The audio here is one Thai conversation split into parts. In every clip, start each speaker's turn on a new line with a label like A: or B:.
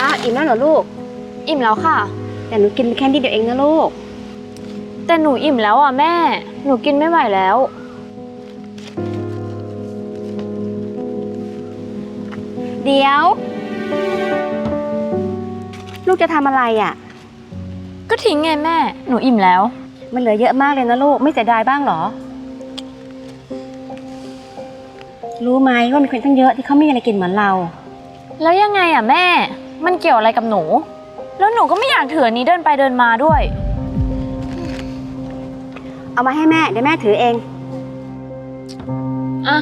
A: อ้าวอิ่มแล้วเหรอลูก
B: อิ่มแล้วค่ะ
A: แต่หนูกินแค่นิดเดียวเองนะลูก
B: แต่หนูอิ่มแล้วอะแม่ หนูกินไม่ไหวแล้ว
A: เดี๋ยว ลูกจะทำอะไรอะ
B: ก็ทิ้งไงแม่ หนูอิ่มแล้ว
A: มันเหลือเยอะมากเลยนะลูก ไม่เสียดายบ้างเหรอ รู้ไหมว่ามีคนตั้งเยอะที่เขาไม่มีอะไรกินเหมือนเรา
B: แล้วยังไงอะแม่ มันเกี่ยวอะไรกับหนู แล้วหนูก็ไม่อยากถืออันนี้เดินไปเดินมาด้วย
A: เอามาให้แม่ เดี๋ยวแม่ถือเอง
B: อะ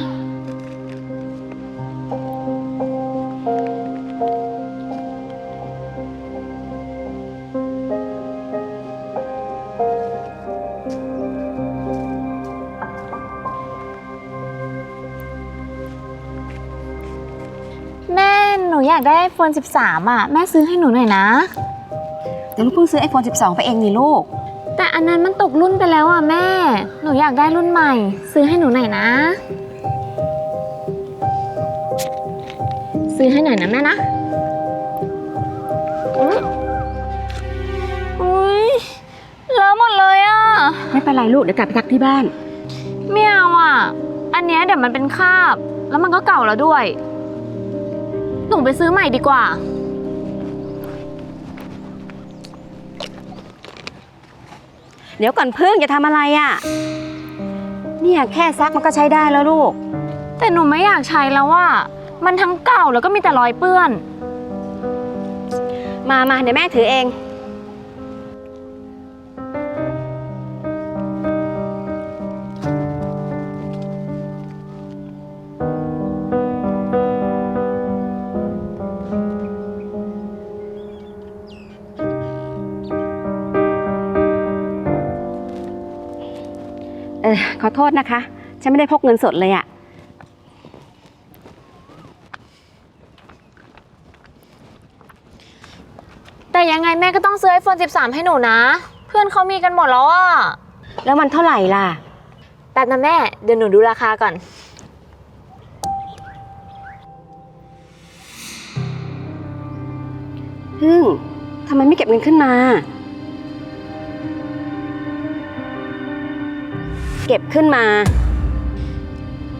B: นูอยากได้ iPhone 13 อะ แม่ซื้อให้หนูหน่อยนะ
A: แต่ลูกเพิ่งซื้อ iPhone 12 ไปเองนี่ลูก
B: แต่อันนั้นมันตกรุ่นไปแล้วอะแม่ หนูอยากได้รุ่นใหม่ ซื้อให้หนูหน่อยนะ ซื้อให้หน่อยนะแม่นะอุ๊ยอุ้ยเลอะหมดเลยอะ
A: ไม่เป็นไรลูกเดี๋ยวกลับไปซักที่บ้าน
B: ไม่เอาอะ อันเนี้ยเดี๋ยวมันเป็นคราบ แล้วมันก็เก่าแล้วด้วย หนูไปซื้อใหม่ดีกว่า
A: เดี๋ยวก่อนพึ่งจะทำอะไรอะ เนี่ยแค่ซักมันก็ใช้ได้แล้วลูก
B: แต่หนูไม่อยากใช้แล้วว่า มันทั้งเก่าแล้วก็มีแต่รอยเปื้อน
A: มามาเดี๋ยวแม่ถือเอง ออขอโทษนะคะ ฉันไม่ได้พกเงินสดเลยอะ
B: แต่ยังไงแม่ก็ต้องซื้อ iPhone 13 ให้หนูนะ เพื่อนเขามีกันหมดแล้วอะ
A: แล้วมันเท่าไหร่ล่ะ
B: แป๊บนะแม่ เดี๋ยวหนูดูราคาก่อน
A: พึ่งทำไมไม่เก็บเงินขึ้นมา เก็บขึ้นมา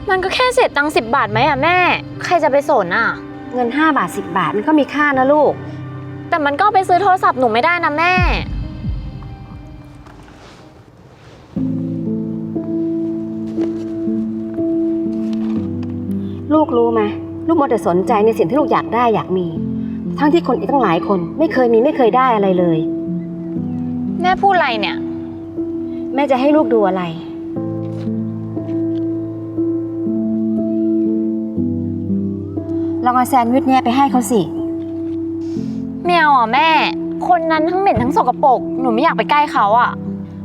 B: มันก็แค่เศษตังค์สิบาทไหมอะแม่ ใครจะไปสนอะ
A: เงิน 5 บาท 10 บาทมันก็มีค่านะลูก
B: แต่มันก็เอาไปซื้อโทรศัพท์หนูไม่ได้นะแม่
A: ลูกรู้ไหมลูกมัวแต่สนใจในสิ่งที่ลูกอยากได้อยากมี ทั้งที่คนอีกตั้งหลายคนไม่เคยมีไม่เคยได้อะไรเลย
B: แม่พูดอะไรเนี่ย
A: แม่จะให้ลูกดูอะไร องเอาแซนด์วิชเนี่ยไปให้เขาสิ
B: ไม่เอาอะแม่ คนนั้นทั้งเหม็นทั้งสกปรกหนูไม่อยากไปใกล้เขาอะ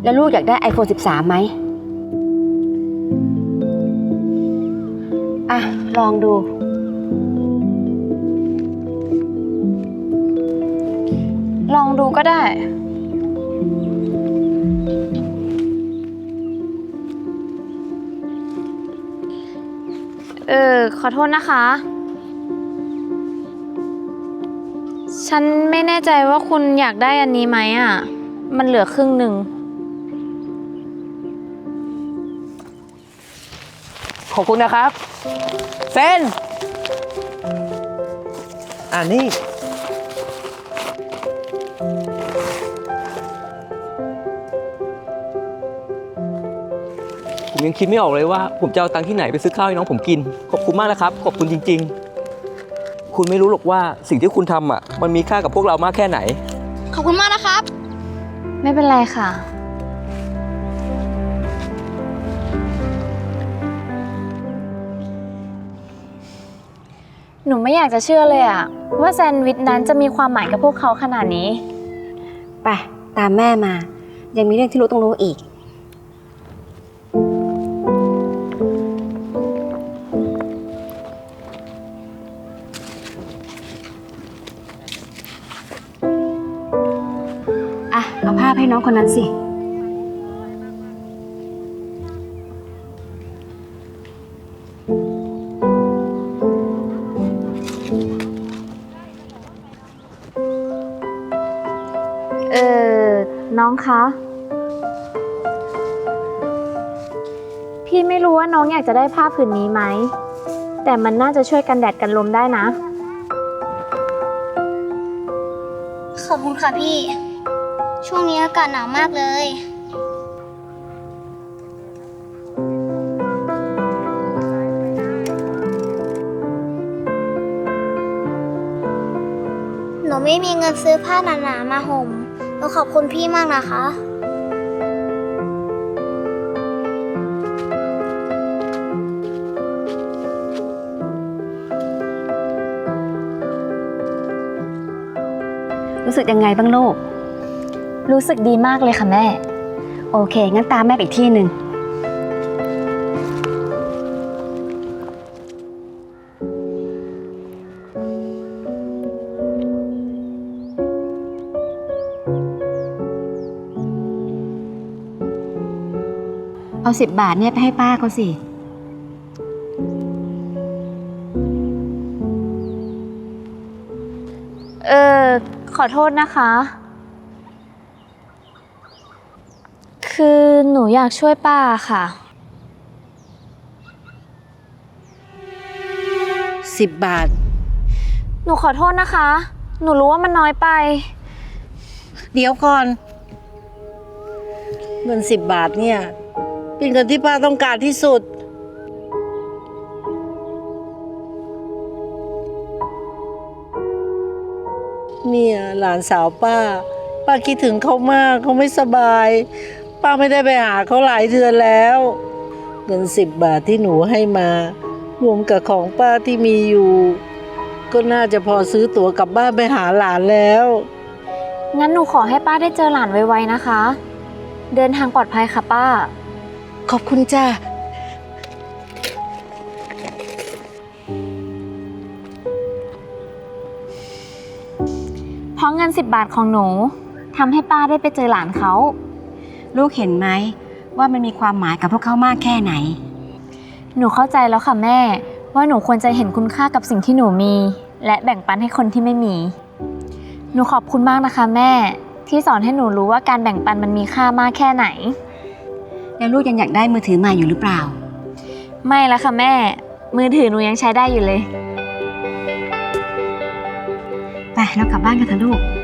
A: แล้วลูกอยากได้ iPhone 13 ไหม อะ ลองดู
B: ลองดูก็ได้ เออขอโทษนะคะ ฉันไม่แน่ใจว่าคุณอยากได้อันนี้ไหมอะ มันเหลือครึ่งหนึ่ง
C: ขอบคุณนะครับเส้นอ่านี่ ผมยังคิดไม่ออกเลยว่า ผมจะเอาตังค์ที่ไหนไปซื้อข้าวให้น้องผมกิน ขอบคุณมากนะครับ ขอบคุณจริง ๆ คุณไม่รู้หรอกว่าสิ่งที่คุณทำอะ มันมีค่ากับพวกเรามากแค่ไหน
D: ขอบคุณมากนะครับ
B: ไม่เป็นไรค่ะ หนูไม่อยากจะเชื่อเลยอะว่าแซนด์วิชนั้นจะมีความหมายกับพวกเขาขนาดนี้
A: ไป ตามแม่มา ยังมีเรื่องที่รู้ต้องรู้อีก พให้น้องคนนั้นสิ เออ
B: น้องคะ พี่ไม่รู้ว่าน้องอยากจะได้ผ้าผืนนี้ไหม แต่มันน่าจะช่วยกันแดดกันลมได้นะ
D: ขอบคุณค่ะพี่ ช่วงนี้อากาศหนาวมากเลย หนูไม่มีเงินซื้อผ้าหนาๆมาห่มหนูขอบคุณพี่มากนะคะ
A: รู้สึกยังไงบ้างลูก
B: รู้สึกดีมากเลยค่ะแม่
A: โอเค งั้นตามแม่ไปอีกที่หนึ่ง เอาสิบบาทเนี่ยไปให้ป้าเขาสิ
B: เออ ขอโทษนะคะ คือหนูอยากช่วยป้าค่ะ
E: สิบบาท
B: หนูขอโทษนะคะ หนูรู้ว่ามันน้อยไป
E: เดี๋ยวก่อน เงินสิบบาทเนี่ย เป็นเงินที่ป้าต้องการที่สุด เนี่ยหลานสาวป้า ป้าคิดถึงเขามากเขาไม่สบาย ป้าไม่ได้ไปหาเขาหลายเดือนแล้ว เงินสิบบาทที่หนูให้มา รวมกับของป้าที่มีอยู่ ก็น่าจะพอซื้อตั๋วกลับบ้านไปหาหลานแล้ว
B: งั้นหนูขอให้ป้าได้เจอหลานไวๆนะคะ เดินทางปลอดภัยค่ะป้า
E: ขอบคุณจ้า
B: เพราะเงิน10บาทของหนูทำให้ป้าได้ไปเจอหลานเขา
A: ลูกเห็นไหมว่ามันมีความหมายกับพวกเขามากแค่ไหน
B: หนูเข้าใจแล้วค่ะแม่ ว่าหนูควรจะเห็นคุณค่ากับสิ่งที่หนูมี และแบ่งปันให้คนที่ไม่มี หนูขอบคุณมากนะคะแม่ ที่สอนให้หนูรู้ว่าการแบ่งปันมันมีค่ามากแค่ไหน
A: แล้วลูกยังอยากได้มือถือใหม่อยู่หรือเปล่า
B: ไม่ละค่ะแม่ มือถือหนูยังใช้ได้อยู่เลย
A: ไปเรากลับบ้านกันเถอะลูก
B: ค